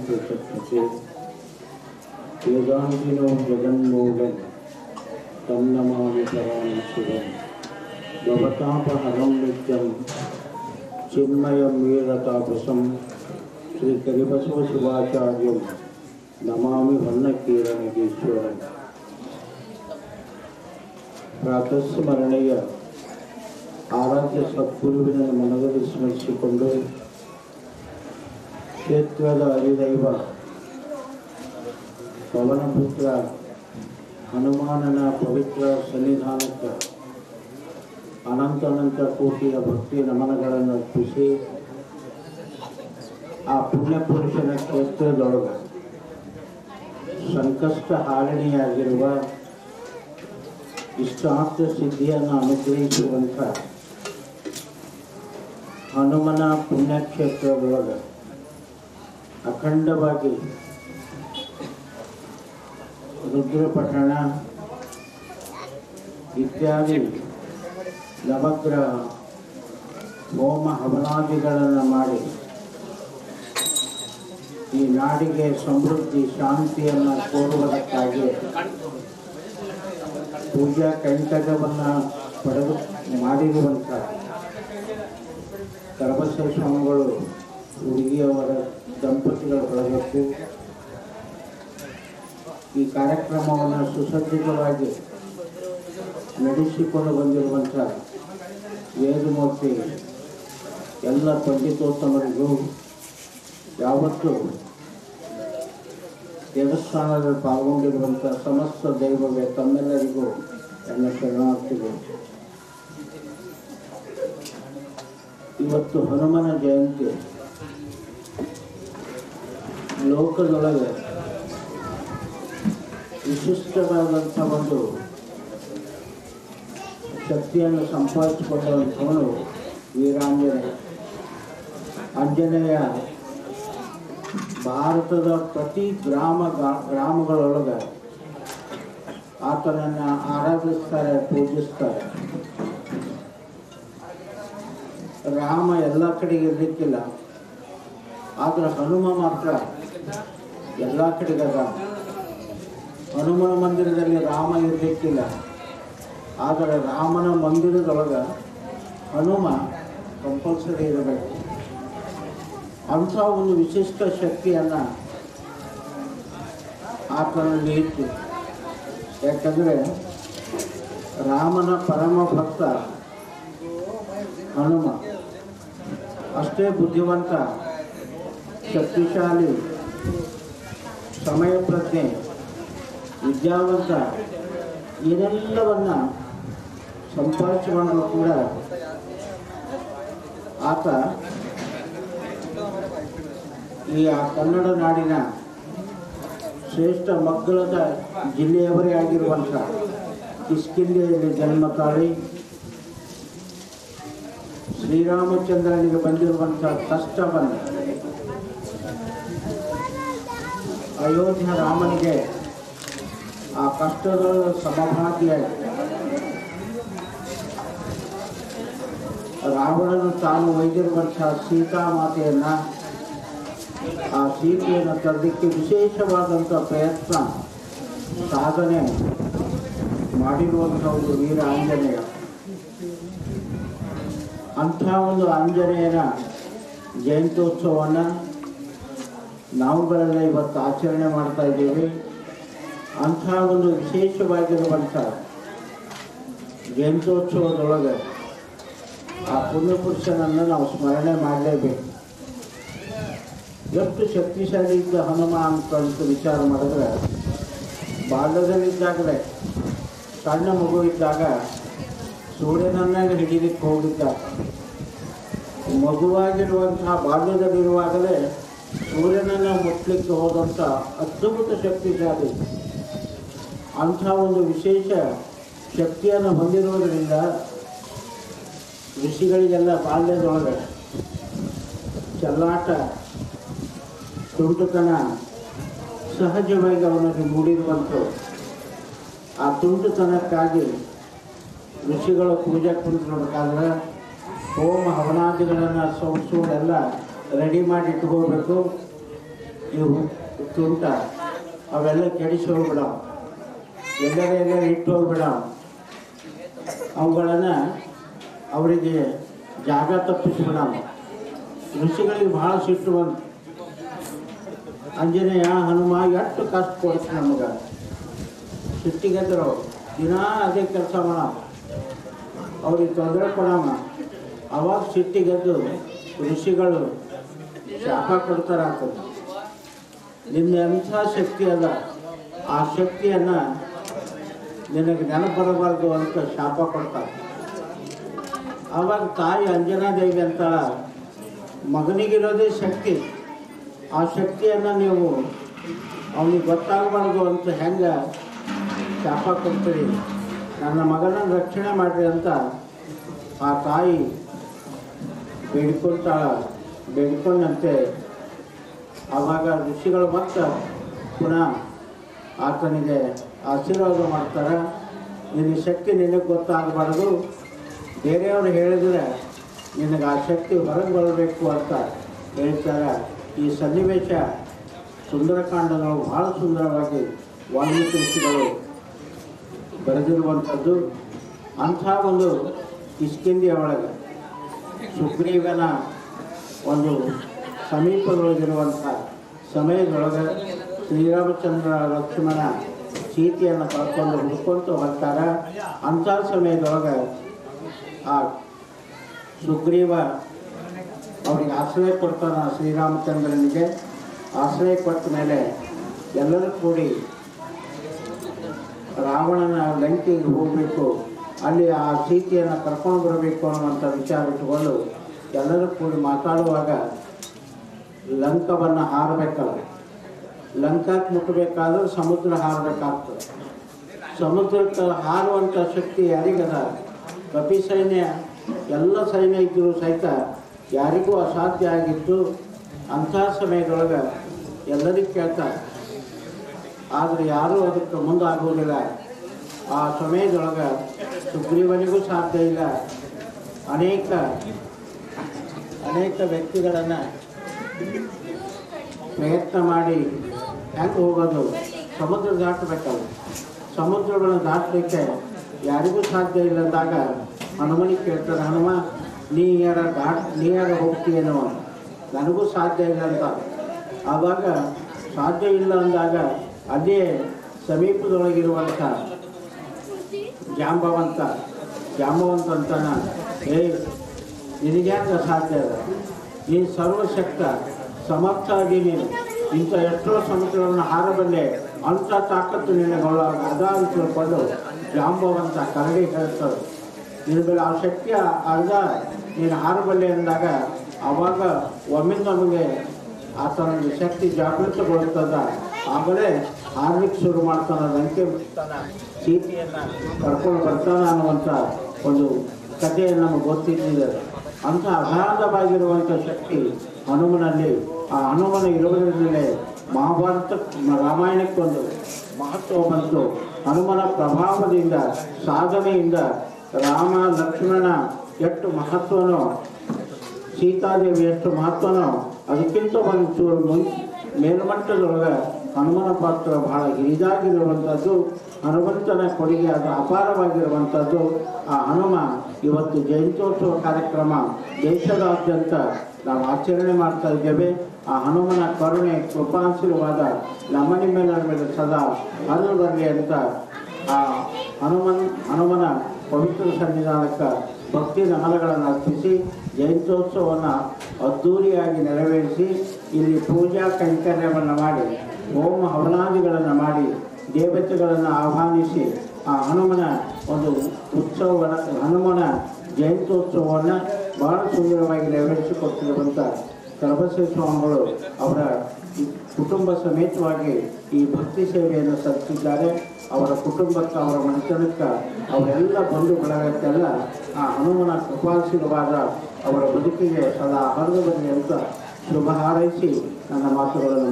तं प्रचक्षते वेदान्तिनो जगन्मूलं तं नमामि परां शिवं भवतापहरं नित्यं चिन्मयं वीरतापसं श्रीकरिबसवशिवाचार्यं नमामि ಹೊನ್ನಕೀರಣಿಗೀಶ್ವರಂ ಪ್ರಾತಸ್ಮರಣೆಯ ಆರಾಧ್ಯ ಸದ್ಗುರುವಿನ ಮನದಲ್ಲಿ ಸ್ಮರಿಸಿಕೊಂಡು ಕ್ಷೇತ್ರದ ಅಧಿದೈವ ಪವನಪುತ್ರ ಹನುಮಾನನ ಪವಿತ್ರ ಸನ್ನಿಧಾನಕ್ಕೆ ಅನಂತ ಅನಂತ ಕೋಟಿಯ ಭಕ್ತಿ ನಮನಗಳನ್ನು ಅರ್ಪಿಸಿ ಆ ಪುಣ್ಯ ಪುರುಷನ ಕ್ಷೇತ್ರದೊಳಗೆ ಸಂಕಷ್ಟ ಹಾರಣಿಯಾಗಿರುವ ಇಷ್ಟಾರ್ಥ ಸಿದ್ಧಿಯನ್ನು ಅನುಗ್ರಹಿಸುವಂಥ ಹನುಮನ ಪುಣ್ಯಕ್ಷೇತ್ರದೊಳಗೆ ಅಖಂಡವಾಗಿ ರುದ್ರಪಠಣ ಇತ್ಯಾದಿ ನವಗ್ರಹ ಹೋಮ ಹವನಾದಿಗಳನ್ನು ಮಾಡಿ ಈ ನಾಡಿಗೆ ಸಮೃದ್ಧಿ, ಶಾಂತಿಯನ್ನು ಕೋರುವುದಕ್ಕಾಗಿ ಪೂಜಾ ಕೈಂಕರ್ಯವನ್ನು ಪಡೆದು ಮಾಡಿರುವಂಥ ಕರಬಸವ ಹುಡುಗಿಯವರ ದಂಪತಿಗಳ ಬಳಗಕ್ಕೂ ಈ ಕಾರ್ಯಕ್ರಮವನ್ನು ಸುಸಜ್ಜಿತವಾಗಿ ನಡೆಸಿಕೊಂಡು ಬಂದಿರುವಂಥ ವೇದಮೂರ್ತಿ ಎಲ್ಲ ಪಂಡಿತೋತ್ತಮರಿಗೂ ಯಾವತ್ತೂ ದೇವಸ್ಥಾನದಲ್ಲಿ ಪಾಲ್ಗೊಂಡಿರುವಂಥ ಸಮಸ್ತ ದೈವವೇ ತಮ್ಮೆಲ್ಲರಿಗೂ ನನ್ನ ಶರಣಾರ್ಥಿಗಳು. ಇವತ್ತು ಹನುಮನ ಜಯಂತಿ. ಲೋಕದೊಳಗೆ ವಿಶಿಷ್ಟವಾದಂಥ ಒಂದು ಶಕ್ತಿಯನ್ನು ಸಂಪಾದಿಸಿಕೊಂಡವನು ವೀರಾಂಜನೇಯ ಆಂಜನೇಯ ಭಾರತದ ಪ್ರತಿ ಗ್ರಾಮ ಗ್ರಾಮಗಳೊಳಗೆ ಆತನನ್ನು ಆರಾಧಿಸ್ತಾರೆ, ಪೂಜಿಸ್ತಾರೆ. ರಾಮ ಎಲ್ಲ ಕಡೆಗೆ ಇರಲಿಕ್ಕಿಲ್ಲ. ಆದರೆ ಹನುಮ ಮಾತ್ರ ಎಲ್ಲ ಕಡೆದಾಗ ಹನುಮನ ಮಂದಿರದಲ್ಲಿ ರಾಮ ಇರಬೇಕಿಲ್ಲ ಆದರೆ ರಾಮನ ಮಂದಿರದೊಳಗೆ ಹನುಮ ಕಂಪಲ್ಸರಿ ಇರಬೇಕು. ಅಂಥ ಒಂದು ವಿಶಿಷ್ಟ ಶಕ್ತಿಯನ್ನು ಆತನಲ್ಲಿ ಇತ್ತು. ಯಾಕಂದರೆ ರಾಮನ ಪರಮ ಭಕ್ತ ಹನುಮ. ಅಷ್ಟೇ ಬುದ್ಧಿವಂತ, ಶಕ್ತಿಶಾಲಿ ಸಮಯ ಪ್ರಜ್ಞೆ ವಿದ್ಯಾವಂತ, ಇದೆಲ್ಲವನ್ನ ಮಾಡಲು ಕೂಡ ಆತ ಈ ಆ ಕನ್ನಡ ನಾಡಿನ ಶ್ರೇಷ್ಠ ಮಗ್ಗಲದ ಜಿಲ್ಲೆಯವರೇ ಆಗಿರುವಂಥ ಕಿಷ್ಕಿಂಧೆಯಲ್ಲಿ ಜನ್ಮ ತಾಳಿ, ಶ್ರೀರಾಮಚಂದ್ರನಿಗೆ ಬಂದಿರುವಂಥ ಕಷ್ಟವನ್ನು ಅಯೋಧ್ಯ ರಾಮನಿಗೆ ಆ ಕಷ್ಟದ ಸಮಭಾಗ್ಯ ರಾವಣನು ತಾನು ಸೀತಾ ಸೀತಾಮಾತೆಯನ್ನ ಆ ಸೀತೆಯನ್ನು ತರಲಿಕ್ಕೆ ವಿಶೇಷವಾದಂಥ ಪ್ರಯತ್ನ, ಸಾಧನೆ ಮಾಡಿರುವಂಥ ಒಂದು ವೀರ ಆಂಜನೇಯ. ಅಂಥ ಒಂದು ಆಂಜನೇಯನ ಜಯಂತ್ಯೋತ್ಸವವನ್ನು ನಾವುಗಳೆಲ್ಲ ಇವತ್ತು ಆಚರಣೆ ಮಾಡ್ತಾ ಇದ್ದೀವಿ. ಅಂಥ ಒಂದು ವಿಶೇಷವಾಗಿರುವಂಥ ಜಯಂತ್ಯೋತ್ಸವದೊಳಗೆ ಆ ಪುಣ್ಯಪುರುಷನನ್ನು ನಾವು ಸ್ಮರಣೆ ಮಾಡಲೇಬೇಕು. ಎಷ್ಟು ಶಕ್ತಿಶಾಲಿ ಇದ್ದ ಹನುಮ ಅಂತ ವಿಚಾರ ಮಾಡಿದ್ರೆ, ಬಾಲ್ಯದಲ್ಲಿದ್ದಾಗಲೇ ಸಣ್ಣ ಮಗು ಇದ್ದಾಗ ಸೂರ್ಯನನ್ನೇ ಹಿಡಿಲಿಕ್ಕೆ ಹೋಗಿದ್ದ? ಮಗುವಾಗಿರುವಂತಹ ಬಾಲ್ಯದಲ್ಲಿರುವಾಗಲೇ ಸೂರ್ಯನನ್ನು ಮುಟ್ಲಿಕ್ಕೆ ಹೋದಂಥ ಅದ್ಭುತ ಶಕ್ತಿಶಾಲಿ ಅಂಥ ಒಂದು ವಿಶೇಷ ಶಕ್ತಿಯನ್ನು ಹೊಂದಿರುವುದರಿಂದ ಋಷಿಗಳಿಗೆಲ್ಲ ಬಾಲ್ಯದೊಳಗೆ ಚಲ್ಲಾಟ, ತುಂಟುತನ ಸಹಜವಾಗಿ ಅವನಿಗೆ ಮೂಡಿರುವಂಥ ಆ ತುಂಟುತನಕ್ಕಾಗಿ ಋಷಿಗಳು ಪೂಜೆ ಕುಂತ್ಕೊಳ್ಬೇಕಾದ್ರೆ ಹೋಮ ಹವನಾದಿಗಳನ್ನು ಸೋಸೋದೆಲ್ಲ ರೆಡಿ ಮಾಡಿ ಇಟ್ಕೋಬೇಕು. ಇವು ತುಂಟ. ಅವೆಲ್ಲ ಕೆಡಿಸಿ ಹೋಗ್ಬಿಡ. ಎಲ್ಲರ ಎಲ್ಲ ಇಟ್ಟು ಅವುಗಳನ್ನು ಅವರಿಗೆ ಜಾಗ ತಪ್ಪಿಸ್ಬಿಡ. ಋಷಿಗಳಿಗೆ ಭಾಳ ಸಿಟ್ಟು ಬಂತು. ಆಂಜನೇಯ ಹನುಮ ಎಷ್ಟು ಕಷ್ಟ ಕೊಡ್ತು ನಮಗೆ. ಸಿಟ್ಟಿಗೆದ್ರು ದಿನ ಅದೇ ಕೆಲಸ ಮಾಡ. ಅವ್ರಿಗೆ ತೊಂದರೆ ಕೊಡೋಣ. ಅವಾಗ ಸಿಟ್ಟಿಗೆದ್ದು ಋಷಿಗಳು ಶಾಪ ಕೊಡ್ತಾರೆ ಆಗ್ತದೆ ನಿನ್ನ ಎಂಥ ಶಕ್ತಿ ಅದ? ಆ ಶಕ್ತಿಯನ್ನು ನಿನಗೆ ನೆನಪು ಬರಬಾರ್ದು ಅಂತ ಶಾಪ ಕೊಡ್ತಾರೆ. ಆವಾಗ ತಾಯಿ ಅಂಜನಾದೇವಿ ಅಂತ ಮಗನಿಗಿರೋದೇ ಶಕ್ತಿ. ಆ ಶಕ್ತಿಯನ್ನು ನೀವು ಅವನಿಗೆ ಗೊತ್ತಾಗಬಾರ್ದು ಅಂತ ಹೆಂಗೆ ಶಾಪ ಕೊಡ್ತೀರಿ? ನನ್ನ ಮಗನನ್ನು ರಕ್ಷಣೆ ಮಾಡಿರಿ ಅಂತ ಆ ತಾಯಿ ಬೇಡ್ಕೊಳ್ತಾಳ ಬೇಡ್ಕೊಂಡಂತೆ ಆವಾಗ ಋಷಿಗಳು ಮತ್ತೆ ಪುನಃ ಆತನಿಗೆ ಆಶೀರ್ವಾದ ಮಾಡ್ತಾರೆ. ನಿನ್ನ ಶಕ್ತಿ ನಿನಗೆ ಗೊತ್ತಾಗಬಾರ್ದು. ಬೇರೆಯವರು ಹೇಳಿದರೆ ನಿನಗೆ ಆ ಶಕ್ತಿ ಹೊರಗೆ ಬರಬೇಕು ಅಂತ ಹೇಳ್ತಾರೆ. ಈ ಸನ್ನಿವೇಶ ಸುಂದರಕಾಂಡಗಳು ಬಹಳ ಸುಂದರವಾಗಿ ವಾಲ್ಮೀಕಿ ಋಷಿಗಳು ಬರೆದಿರುವಂಥದ್ದು. ಅಂಥ ಒಂದು ಕಿಷ್ಕಿಂದಿಯ ಒಳಗೆ ಸುಗ್ರೀವನ ಒಂದು ಸಮೀಪದೊಳಗಿರುವಂಥ ಸಮಯದೊಳಗೆ ಶ್ರೀರಾಮಚಂದ್ರ ಲಕ್ಷ್ಮಣ ಸೀತೆಯನ್ನು ಕಳ್ಕೊಂಡು ಹುಡ್ಕೊಂತ ಬರ್ತಾರೆ. ಅಂಥ ಸಮಯದೊಳಗೆ ಆ ಸುಗ್ರೀವ ಅವರಿಗೆ ಆಶ್ರಯ ಕೊಡ್ತಾನೆ ಶ್ರೀರಾಮಚಂದ್ರನಿಗೆ. ಆಶ್ರಯ ಕೊಟ್ಟ ಮೇಲೆ ಎಲ್ಲರೂ ಕೂಡಿ ರಾವಣನ ಲಂಕೆಗೆ ಹೋಗಬೇಕು. ಅಲ್ಲಿ ಆ ಸೀತೆಯನ್ನು ಕರ್ಕೊಂಡು ಬರಬೇಕು ಅನ್ನುವಂಥ ವಿಚಾರ ಇಟ್ಟುಕೊಂಡು ಎಲ್ಲರೂ ಕೂಡಿ ಮಾತಾಡುವಾಗ ಲಂಕವನ್ನು ಹಾರಬೇಕಲ್ಲ ಲಂಕಾಕ್ಕೆ ಮುಟ್ಟಬೇಕಾದ್ರೆ ಸಮುದ್ರ ಹಾರಬೇಕಾಗ್ತದೆ. ಸಮುದ್ರಕ್ಕೆ ಹಾರುವಂಥ ಶಕ್ತಿ ಯಾರಿಗದ? ಕಪಿ ಸೈನ್ಯ, ಎಲ್ಲ ಸೈನ್ಯ ಇದ್ದರೂ ಸಹಿತ ಯಾರಿಗೂ ಅಸಾಧ್ಯ ಆಗಿತ್ತು ಅಂಥ ಸಮಯದೊಳಗೆ ಎಲ್ಲರಿಗೂ ಕೇಳ್ತಾರೆ. ಆದರೆ ಯಾರೂ ಅದಕ್ಕೆ ಮುಂದಾಗುವುದಿಲ್ಲ. ಆ ಸಮಯದೊಳಗೆ ಸುಗ್ರೀವನಿಗೂ ಸಾಧ್ಯ ಇಲ್ಲ. ಅನೇಕ ಅನೇಕ ವ್ಯಕ್ತಿಗಳನ್ನು ಪ್ರಯತ್ನ ಮಾಡಿ ಯಾಕೆ ಹೋಗೋದು? ಸಮುದ್ರ ದಾಟಬೇಕಲ್ಲ. ಸಮುದ್ರಗಳನ್ನು ದಾಟಲಿಕ್ಕೆ ಯಾರಿಗೂ ಸಾಧ್ಯ ಇಲ್ಲದಾಗ ಹನುಮನಿಗೆ ಕೇಳ್ತಾರೆ, ಹನುಮ, ನೀ ಯಾರ ದಾಟ್, ನೀ ಯಾರ ಹೋಗ್ತೀಯೇನೋ? ನನಗೂ ಸಾಧ್ಯ ಇಲ್ಲ ಅಂತ. ಆವಾಗ ಸಾಧ್ಯ ಇಲ್ಲ ಅಂದಾಗ ಅದೇ ಸಮೀಪದೊಳಗಿರುವಂಥ ಜಾಂಬವಂತ ಜಾಂಬವಂತ ಅಂತಾನ ಏ ನಿನಗ್ಯಾಕೆ ಸಾಧ್ಯ ಅದ? ನೀನು ಸರ್ವಶಕ್ತ ಸಮರ್ಥ ಆಗಿ ನೀನು. ಇಂಥ ಎಷ್ಟೋ ಸಮಸ್ಯೆಗಳನ್ನು ಹಾರಬಲ್ಲೆ ಅಂಥ ತಾಕತ್ತು ನಿನಗೊಳಗ ಅದ ಅಂತ ತಿಳ್ಕೊಂಡು ಜಾಂಬವಂತ ಕರಡಿ ಹೇಳ್ತಾರೆ ನಿನ್ನ ಮೇಲೆ ಆ ಶಕ್ತಿ ಅರ್ಧ ನೀನು ಹಾರಬಲ್ಲೆ ಅಂದಾಗ ಆವಾಗ ಒಮ್ಮೆ ನಮಗೆ ಆತನಿಗೆ ಶಕ್ತಿ ಜಾಗೃತಗೊಳ್ತದ ಆಗಲೇ ಹಾರ್ಲಿಕ್ಕೆ ಶುರು ಮಾಡ್ತಾನೆ ಲಂಕೆ ಬಿಡ್ತಾನ ಸೀತೆಯನ್ನು ಕರ್ಕೊಂಡು ಬರ್ತಾನೆ ಅನ್ನುವಂಥ ಒಂದು ಕಥೆಯನ್ನು ನಮಗೆ ಗೊತ್ತಿದ್ದಿದೆ. ಅಂಥ ಅಗಾಧವಾಗಿರುವಂಥ ಶಕ್ತಿ ಹನುಮನಲ್ಲಿ, ಆ ಹನುಮನ ಇರುವುದರಿಂದಲೇ ಮಹಾಭಾರತ ರಾಮಾಯಣಕ್ಕೊಂದು ಮಹತ್ವ ಬಂತು. ಹನುಮನ ಪ್ರಭಾವದಿಂದ, ಸಾಧನೆಯಿಂದ ರಾಮ, ಲಕ್ಷ್ಮಣ ಎಷ್ಟು ಮಹತ್ವನೋ, ಸೀತಾದೇವಿ ಎಷ್ಟು ಮಹತ್ವನೋ, ಅದಕ್ಕಿಂತ ಒಂದು ಮೇಲ್ಮಟ್ಟದೊಳಗೆ ಹನುಮನ ಪಾತ್ರ ಬಹಳ ಹಿರಿದಾಗಿರುವಂಥದ್ದು ಹನುಮಂತನ ಕೊಡುಗೆ ಅದು ಅಪಾರವಾಗಿರುವಂಥದ್ದು. ಆ ಹನುಮ ಇವತ್ತು ಜಯಂತ್ಯೋತ್ಸವ ಕಾರ್ಯಕ್ರಮ ದೇಶದಾದ್ಯಂತ ನಾವು ಆಚರಣೆ ಮಾಡ್ತಾ ಇದ್ದೇವೆ. ಆ ಹನುಮನ ಕರುಣೆ, ಕೃಪಾಶೀರ್ವಾದ ನಮ್ಮ ನಿಮ್ಮೆಲ್ಲರ ಮೇಲೆ ಸದಾ ಹರಿದು ಬರಲಿ ಅಂತ ಆ ಹನುಮನ್, ಹನುಮನ ಪವಿತ್ರ ಸನ್ನಿಧಾನಕ್ಕೆ ಭಕ್ತಿ ನಮನಗಳನ್ನು ಅರ್ಪಿಸಿ, ಜಯಂತ್ಯೋತ್ಸವವನ್ನು ಅದ್ಧೂರಿಯಾಗಿ ನೆರವೇರಿಸಿ, ಇಲ್ಲಿ ಪೂಜಾ ಕೈಂಕರ್ಯವನ್ನು ಮಾಡಿ ಹೋಮ ಹವನಾದಿಗಳನ್ನು ಮಾಡಿ ದೇವತೆಗಳನ್ನು ಆಹ್ವಾನಿಸಿ ಆ ಹನುಮನ ಒಂದು ಉತ್ಸವವನ್ನು, ಹನುಮನ ಜಯಂತ್ಯೋತ್ಸವವನ್ನು ಬಹಳ ಸುಂದರವಾಗಿ ನೆರವೇರಿಸಿಕೊಟ್ಟಿರುವಂಥ ಸರ್ವಶ್ರೀ ಸ್ವಾಮಿಗಳು ಅವರ ಕುಟುಂಬ ಸಮೇತವಾಗಿ ಈ ಭಕ್ತಿ ಸೇವೆಯನ್ನು ಸಲ್ಲಿಸಿದ್ದಾರೆ. ಅವರ ಕುಟುಂಬಕ್ಕೆ, ಅವರ ಮನೆತನಕ್ಕೆ, ಅವರೆಲ್ಲ ಬಂಧು ಬಳಗಕ್ಕೆಲ್ಲ ಆ ಹನುಮನ ಕೃಪಾಶೀರ್ವಾದ ಅವರ ಬದುಕಿಗೆ ಸದಾ ಹರಿದು ಬರಲಿ ಅಂತ ಶುಭ ಹಾರೈಸಿ ನನ್ನ ಮಾತುಗಳನ್ನು